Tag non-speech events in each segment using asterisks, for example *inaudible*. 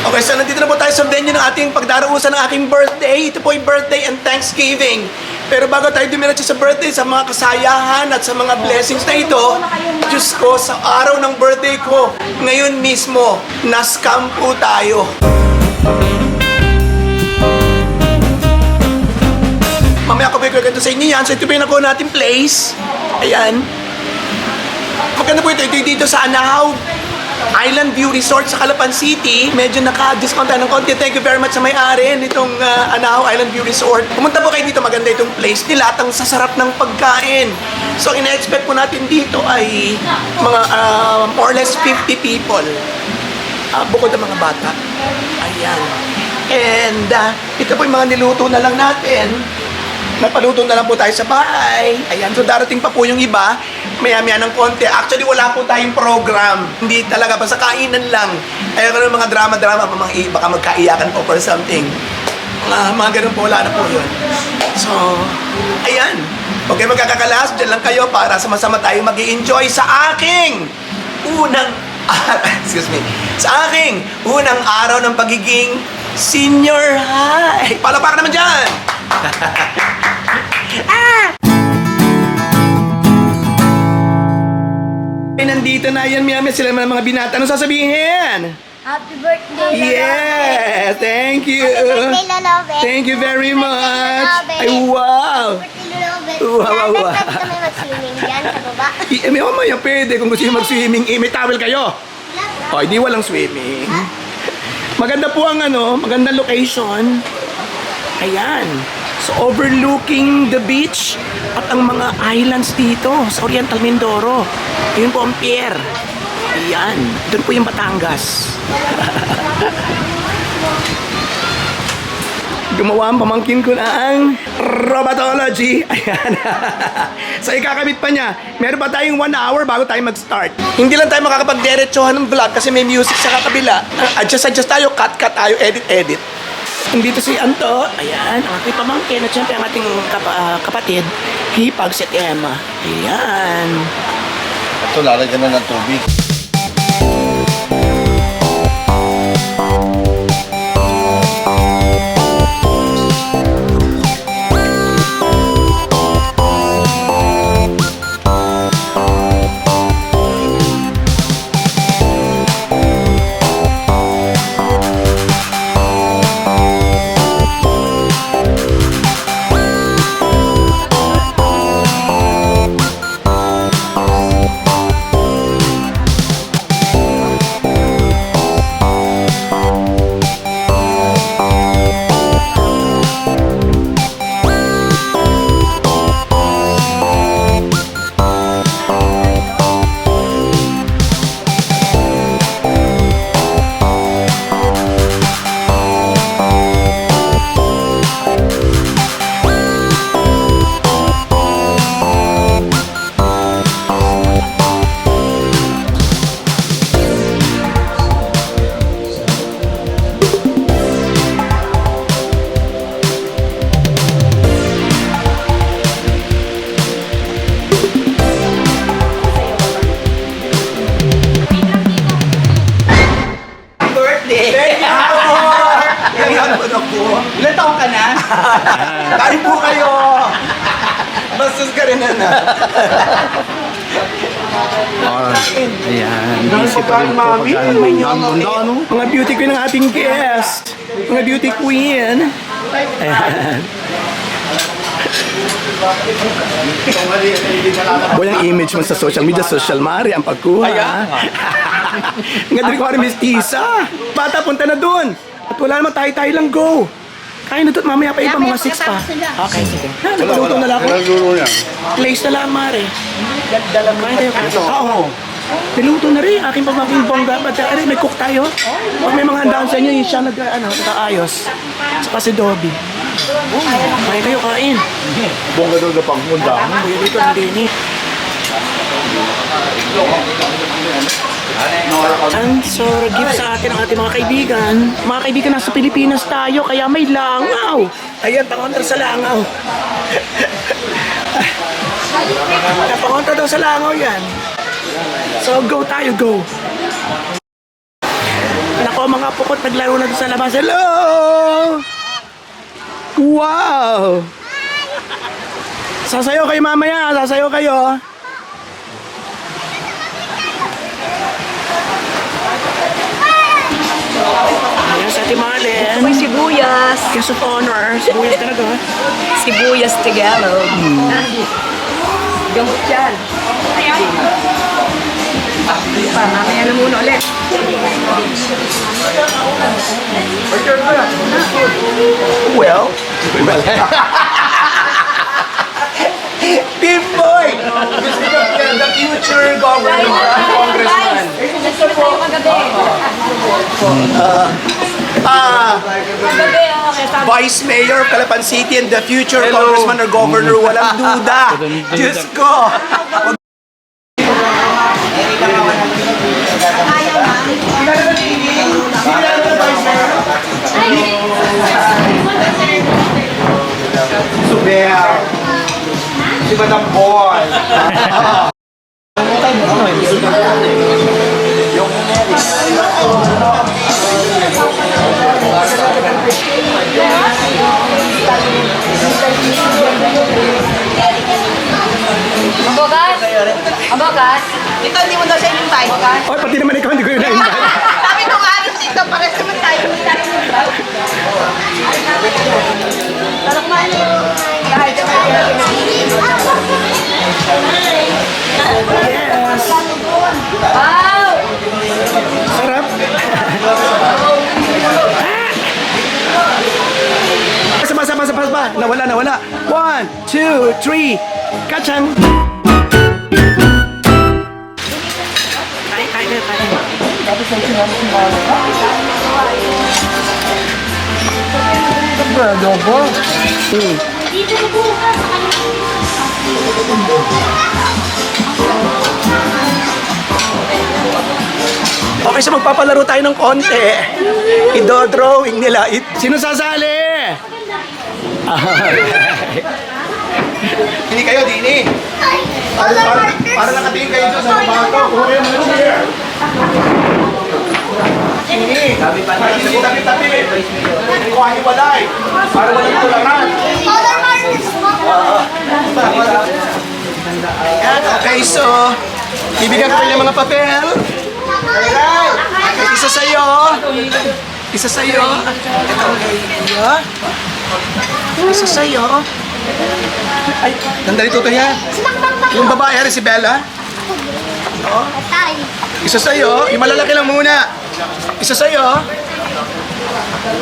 Okay, so nandito na po tayo sa venue ng ating pagdarausan ng aking birthday. Ito po yung birthday and Thanksgiving. Pero bago tayo dumiretso sa birthday, sa mga kasayahan at sa mga blessings na ito, Diyos ko, sa araw ng birthday ko, ngayon mismo, na-scam po tayo. Mamaya ko bigyan sa inyo yan. So ito po yung nakuha natin place. Ayan. Maganda po ito. Ito dito sa Anahaw Island View Resort sa Calapan City. Medyo naka-discount tayo ng konti. Thank you very much sa may-ari nitong uh, Anahaw Island View Resort. Pumunta po kayo dito. Maganda itong place nila at ang sasarap ng pagkain. So ina-expect po natin dito ay mga uh, more or less 50 people. Ah, bukod ang mga bata. Ayan. And uh, ito po yung mga niluto na lang natin. Napaluto na lang po tayo sa bahay. Ayan, so darating pa po yung iba. Maya-maya ng konti. Actually, wala po tayong program. Hindi talaga, basta kainan lang. Ayaw ko ng mga drama-drama, mga baka magkaiyakan po for something. Mga, mga ganun po, wala na po yun. So, ayan. Kayo magkakakalas, dyan lang kayo para sama-sama tayo mag enjoy sa aking unang *laughs* excuse me, sa aking unang araw ng pagiging senior high. Palapak naman dyan! *laughs* Eh, nandito na yan, Miyami. Sila ang mga binata. Ano sasabihin? Happy birthday, Yes! Thank you! Happy birthday, Lolobe. Thank you very much! Ay, wow! Happy birthday, Lolobe. Wow, wow, wow. Pwede kami mag-swimming dyan sa baba. I- eh, may mamaya pwede kung gusto nyo mag-swimming. Eh, may towel kayo. O, hindi walang swimming. Maganda po ang ano, magandang location. Ayan. So, overlooking the beach at ang mga islands dito sa Oriental Mindoro. Yun po ang pier. Ayan. Doon po yung Batangas. *laughs* Gumawa ang pamangkin ko ng robotology. *laughs* Ayan. *laughs* so, ikakabit pa niya. Meron pa tayong one hour bago tayo mag-start. Hindi lang tayo makakapag-diretsohan ng vlog kasi may music sa kakabila. Uh, Adjust, adjust tayo, cut, cut tayo, edit, Nandito si Anto. Ayan, ang aking pamangkin at syempre ang ating kapa- ah, kapatid, Hipag si Emma. Ayan. Ito, lalagyan na ng tubig. Ayan. Busy pa rin po ano? Mga beauty queen ng ating guest. Mga beauty queen. Ayan. Boy, ang image mo sa social media, social mari, ang pagkuha. *laughs* Ang ganda ko rin mestiza. Bata, punta na doon. At wala naman tayo-tayo lang, go. Kain na doon, mamaya pa iba mga 6 pa. Okay, sige. Ha, nagluto na lang ako. Nagluto niya. Place na lang, Mare. Kain tayo. Oo. Niluto na rin. Aking pamangking bongga. Ba't uh, may cook tayo? Pag may mga handaan sa inyo, yung siya nag, ano, nag-aayos. Saka si Dobby. Oh, kain kayo, kain. Bongga doon na pangmunda. Kuya dito, hindi ni. Ang so, gift sa atin ang ating mga kaibigan. Mga kaibigan, nasa Pilipinas tayo, kaya may langaw. Ayan, pangontra sa langaw. *laughs* Pangontra daw sa langaw yan. So, go tayo, go. Nako, ko, mga pukot naglaro na sa labas. Hello! Wow! Sasayaw kayo mamaya, sasayaw kayo. Ayan sa Timalen. May sibuyas. Guest of honor. Sibuyas talaga. Sibuyas Tagalog. Gamot yan. Pa, mamaya na muna ulit. Well, well. Big boy! The future governor, congressman. Tayo kagabi. Ah, Kagabi, oh, kaya sabi Vice Mayor of Calapan City and the future congressman or governor, walang duda. Diyos ko! Subel. Si Madam Boy. Abogat? Abogat? Ito, hindi mo daw siya invite. Oy, pati naman ikaw, hindi ko yun na-invite. *laughs* Sabi ko nga rin dito, pares naman tayo. Hindi tayo invite. Talak mo ano? Nawala, nawala. One, two, three. Kachang. Ay, ay, ay, ay. Okay, so magpapalaro tayo ng konti. Ido-drawing nila. I- Sino sasali? Hindi kayo, Dini. Para, para, para nakatingin kayo doon sa chair. Dini. Tabi, tabi, tabi. Kuha hiwalay. Para walang. Ayan, okay, so, bibigyan ko kayo mga papel. Isa sa'yo. Isa sa'yo. Ito, okay. Isa sa'yo. Ay, nandali to yan. Yung babae rin si Bella. Patay. Isa sa'yo. Yung malalaki lang muna. Isa sa'yo.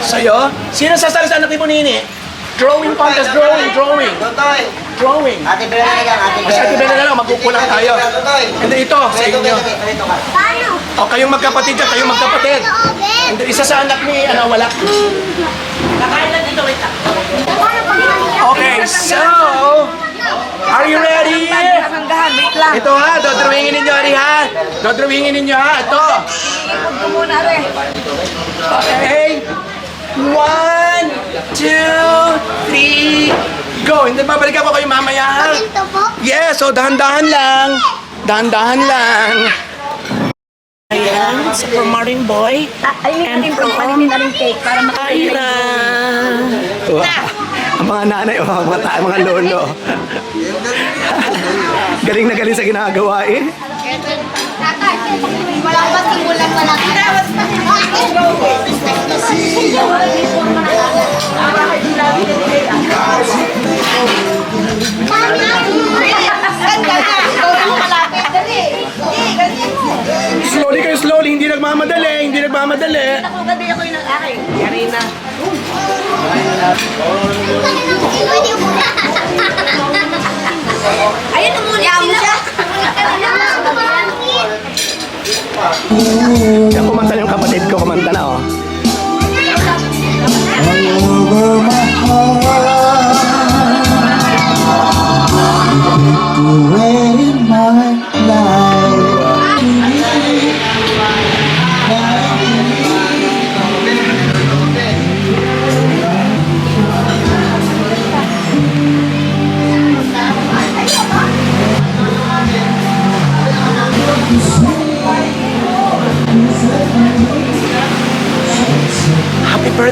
Sa'yo. Sino sasali sa anak ni Bonini? Drawing contest, drawing, drawing. Totoy. Drawing. Ate Bella na lang, ate Kasi ate Bella na lang, magkukulang tayo. Totoy. Hindi ito, sa inyo. Paano? O kayong magkapatid dyan, kayong magkapatid. Hindi, isa sa anak ni, ano, wala. Nakain Okay, so, are you ready? Ito ha, dodrawingin ninyo, Ari ha. Dodrawingin ninyo ha, ito. Okay. One, two, three, go. Hindi, babalik ako kayo mamaya ha. Yes, so dahan-dahan lang. Dahan-dahan lang. Ayan, sa from Maring Boy. Alimin natin from alimin na rin cake para makakain. Ira. Ang mga nanay o mga, ta- mga lolo. *laughs* galing na galing sa ginagawa eh. Wala ba simulan pa lang? Na ang Slowly kayo, slowly. Hindi nagmamadali. Hindi nagmamadali. Ako gabi ako yung akin. Yari na. Ayun na muna sila. Yan, kumanta na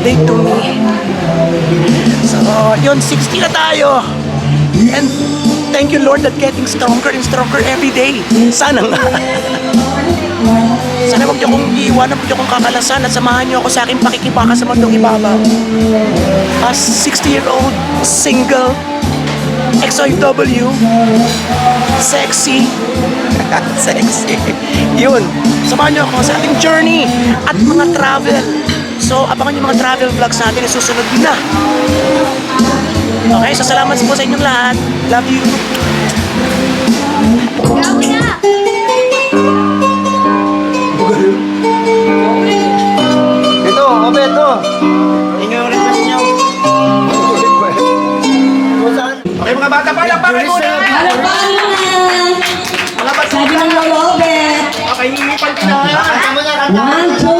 birthday to me. So, yun, 60 na tayo. And thank you Lord that getting stronger and stronger every day. Sana nga. Sana huwag niyo akong iiwan, huwag niyo akong kakalasan at samahan niyo ako sa aking pakikipaka sa mundong ibabaw. As 60-year-old, single, XOW, sexy, *laughs* sexy. Yun, samahan niyo ako sa ating journey at mga travel. So, abangan yung mga travel vlogs natin na susunod na. Okay, so salamat po sa inyong lahat. Love you. Grabe na! Ito, obe, ito. Okay mga bata, palakpakan muna! Mga bata, Sabi ng Lolo Obet, okay, hihipal ko na. One, two,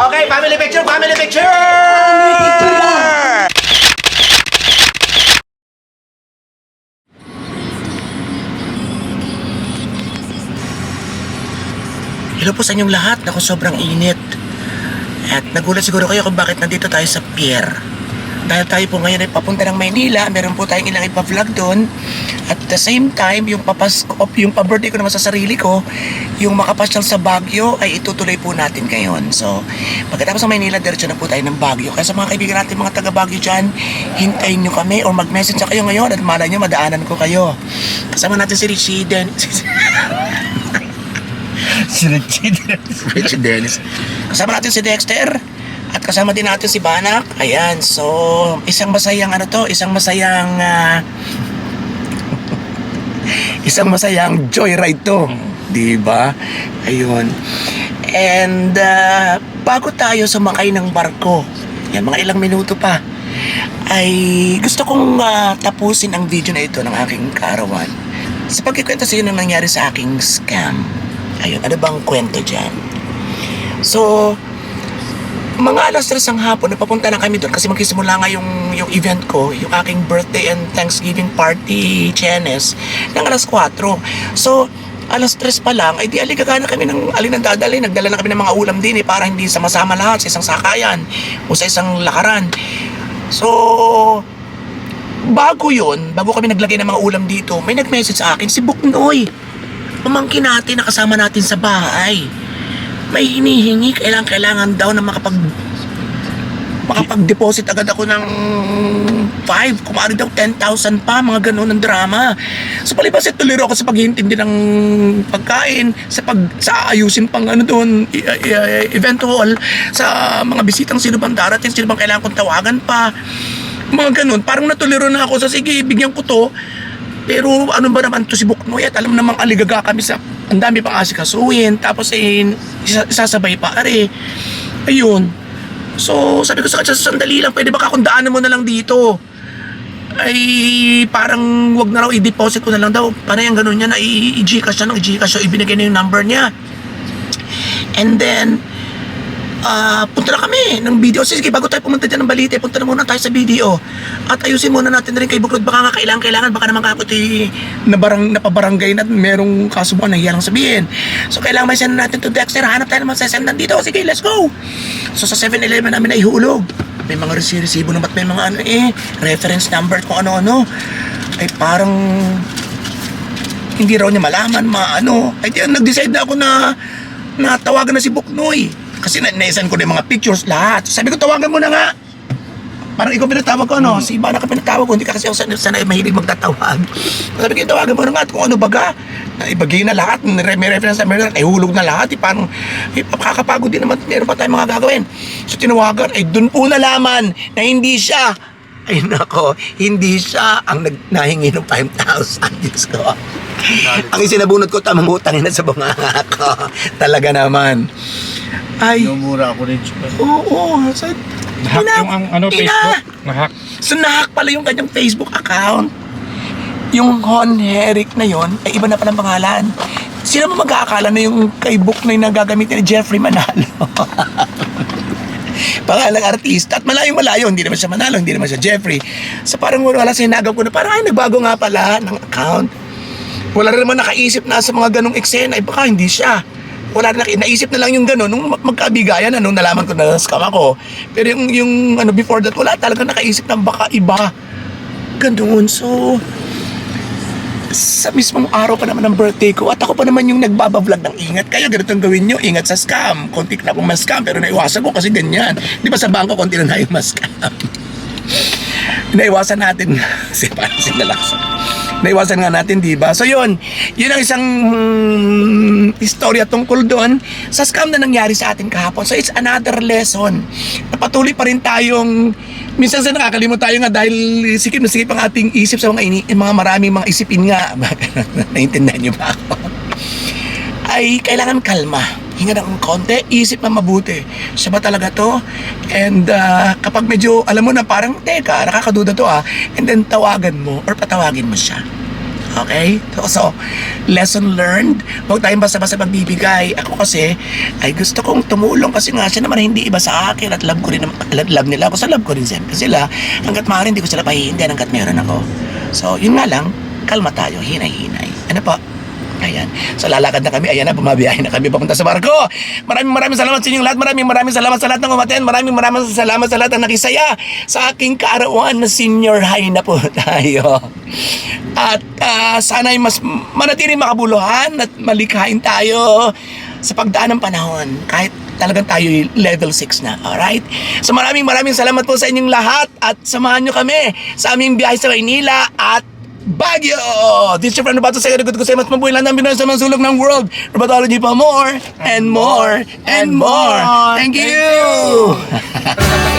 Okay, family picture, family picture! Hello po sa inyong lahat. Ako sobrang init. At nagulat siguro kayo kung bakit nandito tayo sa pier. Dahil tayo po ngayon ay papunta ng Maynila, meron po tayong ilang ipa-vlog doon. At the same time, yung papasko, yung pa-birthday ko naman sa sarili ko, yung makapasyal sa Baguio ay itutuloy po natin ngayon. So, pagkatapos ng Maynila, diretso na po tayo ng Baguio. Kaya sa mga kaibigan natin, mga taga Baguio dyan, hintayin nyo kami or mag-message na kayo ngayon at malay nyo, madaanan ko kayo. Kasama natin si Richie Den... *laughs* si Richie Dennis. Richie Dennis. Kasama natin si Dexter. At kasama din natin si Banak. Ayan, so isang masayang ano to, isang masayang ah, *laughs* isang masayang joyride to. 'Di ba? Ayun. And ah, bago tayo sumakay ng barko, yan mga ilang minuto pa, ay gusto kong ah, tapusin ang video na ito ng aking kaarawan. Sa pagkikwento sa inyo ng nangyari sa aking scam. Ayun, ano bang kwento dyan? So, mga alas 3 ng hapon, napapunta na kami doon kasi magsisimula nga yung, yung event ko, yung aking birthday and Thanksgiving party, Chenes, ng alas 4. So, alas 3 pa lang, ay di aligagana kami ng alin ang dadali. Nagdala na kami ng mga ulam din eh, para hindi sama-sama lahat sa isang sakayan o sa isang lakaran. So, bago yon bago kami naglagay ng mga ulam dito, may nag-message sa akin si Buknoy. Pamangkin natin na kasama natin sa bahay may hinihingi, kailangan kailangan daw na makapag makapag-deposit agad ako ng 5, kumari daw 10,000 pa, mga ganun ng drama. So palibas ito ako sa paghihintindi ng pagkain, sa pag sa ayusin pang ano doon, event hall, sa mga bisitang sino bang darating, sino bang kailangan kong tawagan pa. Mga ganun, parang natuliro na ako sa sige, bigyan ko to. Pero ano ba naman to si Buknoy at alam namang aligaga kami sa ang dami pang asikasuhin tapos eh isasabay pa are. Ayun. So sabi ko sa kanya sandali lang pwede ba kakundaanan mo na lang dito? Ay parang wag na raw i-deposit ko na lang daw. Panay ang ganun niya na i-gcash siya ng i-gcash siya ibinigay na yung number niya. And then ah punta na kami ng video. Sige, bago tayo pumunta dyan ng balite, punta na muna tayo sa video. At ayusin muna natin na rin kay Bukrod. Baka nga kailangan, kailangan, baka naman kako ito'y nabarang, napabarangay na merong kasubuan na hiyalang sabihin. So, kailangan may send natin to Dexter. Hanap tayo naman sa sendan dito. Sige, let's go! So, sa 7-Eleven namin na ihulog. May mga resi- resibo na ba't may mga ano eh, reference number kung ano-ano. Ay parang hindi raw niya malaman, maano. Ay nag-decide na ako na na tawagan na si Buknoy. Kasi na naisan ko na yung mga pictures lahat. Sabi ko, tawagan mo na nga. Parang ikaw pinatawag ko, ano? Si Iba na ka pinatawag ko. Hindi ka kasi ako sanay, sanay mahilig magtatawag. Sabi ko, tawagan mo na nga at kung ano baga. ibagay na lahat, may may reference na meron, ay hulog na lahat, eh, parang eh, kakapagod din naman, meron pa tayong mga gagawin. So tinawagan, ay dun po nalaman na hindi siya, ay nako, hindi siya ang nag, nahingi ng 5,000, Diyos ko. Ang isinabunot ko, tamang utangin na sa bunganga ko. Talaga naman. Ay, Mura ako rin. oo, sa, Nahack Ina- yung ang, ano, ina- Facebook. Nahack. So nahack pala yung kanyang Facebook account. Yung Hon Herrick na yon ay iba na palang pangalan. Sino mo mag-aakala na yung kay book na yung nagagamitin ni Jeffrey Manalo? *laughs* Pangalang artista at malayong malayo, hindi naman siya Manalo, hindi naman siya Jeffrey. So parang wala sinagap ko na parang ay nagbago nga pala ng account. Wala rin naman nakaisip na sa mga ganong eksena, ay baka hindi siya. Wala rin naisip na lang yung gano'n nung mag- magkabigayan nung nalaman ko na scam ako. Pero yung, yung ano before that, wala talaga nakaisip na baka iba. Ganoon. So, sa mismong araw pa naman ng birthday ko at ako pa naman yung nagbabablog ng ingat kayo, ganito ang gawin nyo, ingat sa scam. Konti na akong ma-scam pero naiwasan ko kasi ganyan. Di ba sa bangko konti na na yung ma-scam. *laughs* Naiwasan natin *laughs* kasi parang sinalakas. Naiwasan nga natin, di ba? So yun, yun ang isang mm, istorya tungkol doon sa scam na nangyari sa atin kahapon. So it's another lesson. Napatuloy pa rin tayong minsan sa nakakalimot tayo nga dahil sikip na sikip ang ating isip sa mga, ini, mga maraming mga isipin nga. *laughs* Naintindihan niyo ba ako? ay kailangan kalma. Hinga ng konti, isip na mabuti. Siya ba talaga to? And uh, kapag medyo, alam mo na parang, teka, nakakaduda to ah. And then tawagan mo or patawagin mo siya. Okay? So, so lesson learned. Huwag tayong basta-basta magbibigay. Ako kasi, ay gusto kong tumulong kasi nga siya naman hindi iba sa akin at love ko rin, love, love nila ako sa love ko rin siyempre sila. Hanggat maaari hindi ko sila pahihindihan hanggat meron ako. So, yun nga lang, kalma tayo, hinay-hinay. Ano po? Ayan. So lalakad na kami. Ayan na, bumabiyahe na kami papunta sa barko. Maraming maraming salamat sa inyong lahat. Maraming maraming salamat sa lahat ng umaten. Maraming maraming salamat sa lahat ng nakisaya sa aking kaarawan na senior high na po *laughs* tayo. At ah, sana'y mas manatiling makabuluhan at malikhain tayo sa pagdaan ng panahon. Kahit talagang tayo level 6 na. Alright? So maraming maraming salamat po sa inyong lahat at samahan nyo kami sa aming biyahe sa Maynila at Baguio! This is your friend Roberto Segura. Good ko sa mas mabuhay lang ng Pinoy sa mga sulok ng world. Robertology pa more and more and more. Thank you! *laughs*